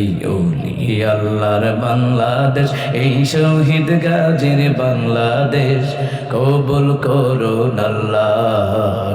এই অলি আল্লাহর বাংলাদেশ এই শহীদ গাজীর বাংলাদেশ। কবুল করুন আল্লাহ।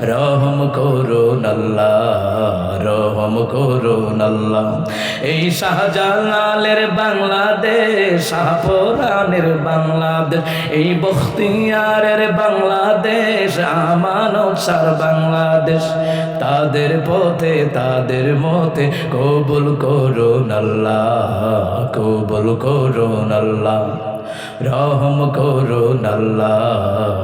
রহম করুন আল্লাহ রহম করুন আল্লাহ এই শাহজালালের বাংলাদেশ শাহপুরানের বাংলাদেশ, এই বখতিয়ারের বাংলাদেশ, আমানত সার বাংলাদেশ। তাদের পথে, তাদের মতে কবুল করুন আল্লাহ কবুল করুন আল্লাহ রহম করুন আল্লাহ রহম